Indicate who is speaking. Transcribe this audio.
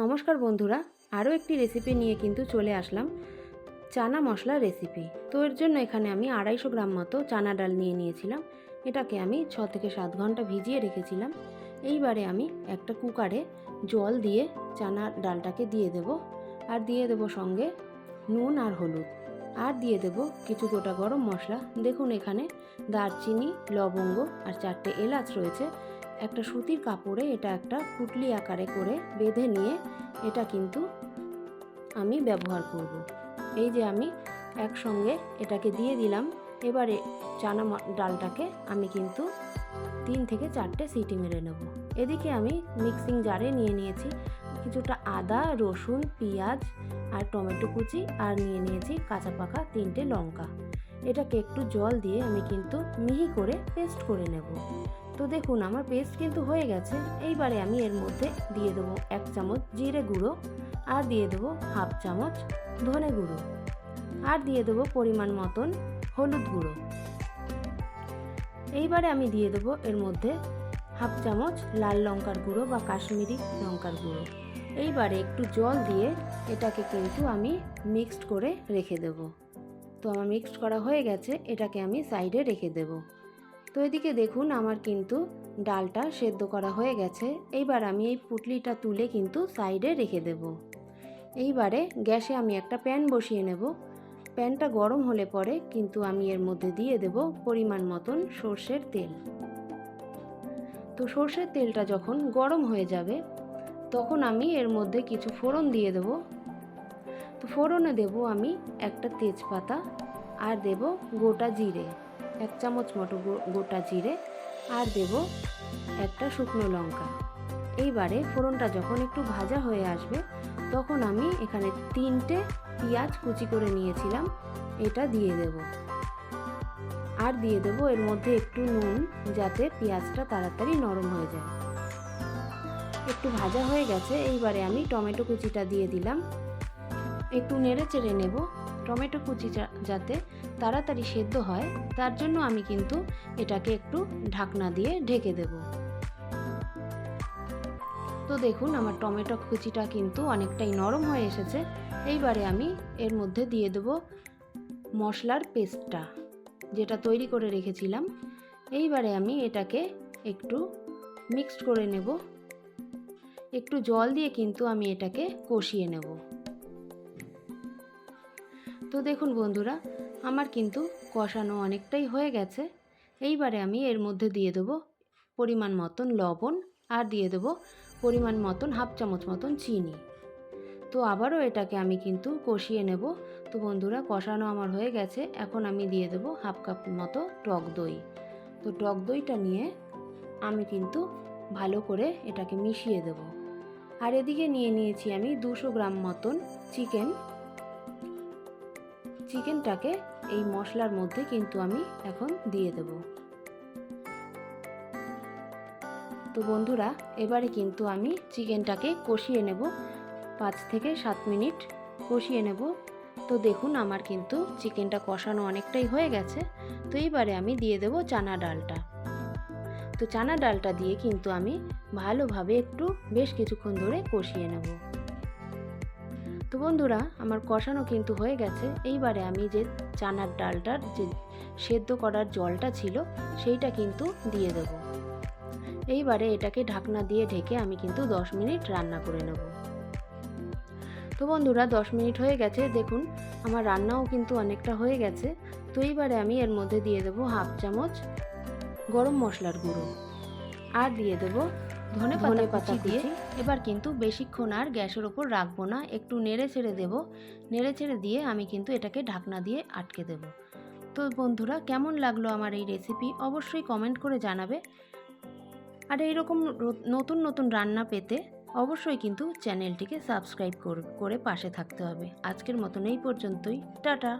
Speaker 1: নমস্কার বন্ধুরা, আরও একটি রেসিপি নিয়ে কিন্তু চলে আসলাম, চানা মশলা রেসিপি তো এর জন্য এখানে আমি আড়াইশো গ্রাম মতো চানা ডাল নিয়ে নিয়েছিলাম। এটাকে আমি ছ থেকে সাত ঘণ্টা ভিজিয়ে রেখেছিলাম। এইবারে আমি একটা কুকারে জল দিয়ে চানা ডালটাকে দিয়ে দেব। আর দিয়ে দেব সঙ্গে নুন আর হলুদ। আর দিয়ে দেব কিছু গোটা গরম মশলা। দেখুন এখানে দারচিনি, লবঙ্গ আর চারটে এলাচ রয়েছে। একটা সুতির কাপড়ে এটা একটা পুটলি আকারে করে বেঁধে নিয়ে এটা কিন্তু আমি ব্যবহার করব। এই যে আমি একসঙ্গে এটাকে দিয়ে দিলাম, এবারে চানা ডালটাকে আমি কিন্তু তিন থেকে চারটে সিটি মেরে নেব। এদিকে আমি মিক্সিং জারে নিয়ে নিয়েছি কিছুটা আদা, রসুন, পেঁয়াজ আর টমেটো কুচি আর নিয়ে নিয়েছি কাঁচা পাকা তিনটে লঙ্কা। এটাকে একটু জল দিয়ে আমি কিন্তু মিহি করে পেস্ট করে নেব। তো দেখুন, আমার পেস্ট কিন্তু হয়ে গেছে। এইবারে আমি এর মধ্যে দিয়ে দেবো এক চামচ জিরে গুঁড়ো আর দিয়ে দেবো হাফ চামচ ধনে গুঁড়ো। আর দিয়ে দেবো পরিমাণ মতন হলুদ গুঁড়ো। এইবারে আমি দিয়ে দেবো এর মধ্যে হাফ চামচ লাল লঙ্কার গুঁড়ো বা কাশ্মীরি লঙ্কার গুঁড়ো। এইবারে একটু জল দিয়ে এটাকে কিন্তু আমি মিক্সড করে রেখে দেব। তো আমার মিক্সড করা হয়ে গেছে, এটাকে আমি সাইডে রেখে দেবো। তো এদিকে দেখুন আমার কিন্তু ডালটা সেদ্ধ করা হয়ে গেছে। এইবার আমি এই পুটলিটা তুলে কিন্তু সাইডে রেখে দেব। এইবারে গ্যাসে আমি একটা প্যান বসিয়ে নেব। প্যানটা গরম হলে পরে কিন্তু আমি এর মধ্যে দিয়ে দেব পরিমাণ মতন সর্ষের তেল। তো সর্ষের তেলটা যখন গরম হয়ে যাবে, তখন আমি এর মধ্যে কিছু ফোড়ন দিয়ে দেব। তো ফোড়নে দেব আমি একটা তেজপাতা আর দেব গোটা জিরে। এক চামচ মতো গোটা জিরে আর দেব একটা শুকনো লঙ্কা। এইবারে ফোড়নটা যখন একটু ভাজা হয়ে আসবে, তখন আমি এখানে তিনটে পেঁয়াজ কুচি করে নিয়েছিলাম, এটা দিয়ে দেব। আর দিয়ে দেব এর মধ্যে একটু নুন, যাতে পেঁয়াজটা তাড়াতাড়ি নরম হয়ে যায়। একটু ভাজা হয়ে গেছে, এইবারে আমি টমেটো কুচিটা দিয়ে দিলাম। একটু নেড়ে চেড়ে নেব। টমেটো কুচি যাতে তাড়াতাড়ি সেদ্ধ হয়, তার জন্য আমি কিন্তু এটাকে একটু ঢাকনা দিয়ে ঢেকে দেব। তো দেখুন, আমার টমেটো কুচিটা কিন্তু অনেকটাই নরম হয়ে এসেছে। এইবারে আমি এর মধ্যে দিয়ে দেব মশলার পেস্টটা, যেটা তৈরি করে রেখেছিলাম। এইবারে আমি এটাকে একটু মিক্সড করে নেব। একটু জল দিয়ে কিন্তু আমি এটাকে কষিয়ে নেব। তো দেখুন বন্ধুরা, আমার কিন্তু কষানো অনেকটাই হয়ে গেছে। এইবারে আমি এর মধ্যে দিয়ে দেবো পরিমাণ মতন লবণ আর দিয়ে দেবো পরিমাণ মতন হাফ চামচ মতন চিনি। তো আবারও এটাকে আমি কিন্তু কষিয়ে নেব। তো বন্ধুরা, কষানো আমার হয়ে গেছে। এখন আমি দিয়ে দেবো হাফ কাপ মতো টক দই। তো টক দইটা নিয়ে আমি কিন্তু ভালো করে এটাকে মিশিয়ে দেব। আর এদিকে নিয়ে নিয়েছি আমি দুশো গ্রাম মতন চিকেন। চিকেনটাকে এই মশলার মধ্যে কিন্তু আমি এখন দিয়ে দেব। তো বন্ধুরা, এবারে কিন্তু আমি চিকেনটাকে কষিয়ে নেব। পাঁচ থেকে সাত মিনিট কষিয়ে নেব। তো দেখুন, আমার কিন্তু চিকেনটা কষানো অনেকটাই হয়ে গেছে। তো এইবারে আমি দিয়ে দেব চানা ডালটা। তো চানা ডালটা দিয়ে কিন্তু আমি ভালোভাবে একটু বেশ কিছুক্ষণ ধরে কষিয়ে নেব। তো বন্ধুরা, আমার কষানো কিন্তু হয়ে গেছে। এইবারে আমি যে চানার ডালটার যে সেদ্ধ করার জলটা ছিল, সেইটা কিন্তু দিয়ে দেব। এইবারে এটাকে ঢাকনা দিয়ে ঢেকে আমি কিন্তু 10 মিনিট রান্না করে নেব। তো বন্ধুরা 10 মিনিট হয়ে গেছে। দেখুন, আমার রান্নাও কিন্তু অনেকটা হয়ে গেছে। তো এইবারে আমি এর মধ্যে দিয়ে দেব হাফ চামচ গরম মশলার গুঁড়ো। আর দিয়ে দেব ধনে পাতা দিয়ে এবার কিন্তু বেশিক্ষণ আর গ্যাসের ওপর রাখব না। একটু নেড়ে ছেড়ে দেবো। নেড়ে ছেড়ে দিয়ে আমি কিন্তু এটাকে ঢাকনা দিয়ে আটকে দেব। তো বন্ধুরা কেমন লাগল আমার এই রেসিপি অবশ্যই কমেন্ট করে জানাবে। আর এইরকম নতুন নতুন রান্না পেতে অবশ্যই কিন্তু চ্যানেলটিকে সাবস্ক্রাইব করে পাশে থাকতে হবে। আজকের মতন এই পর্যন্তই। টাটা!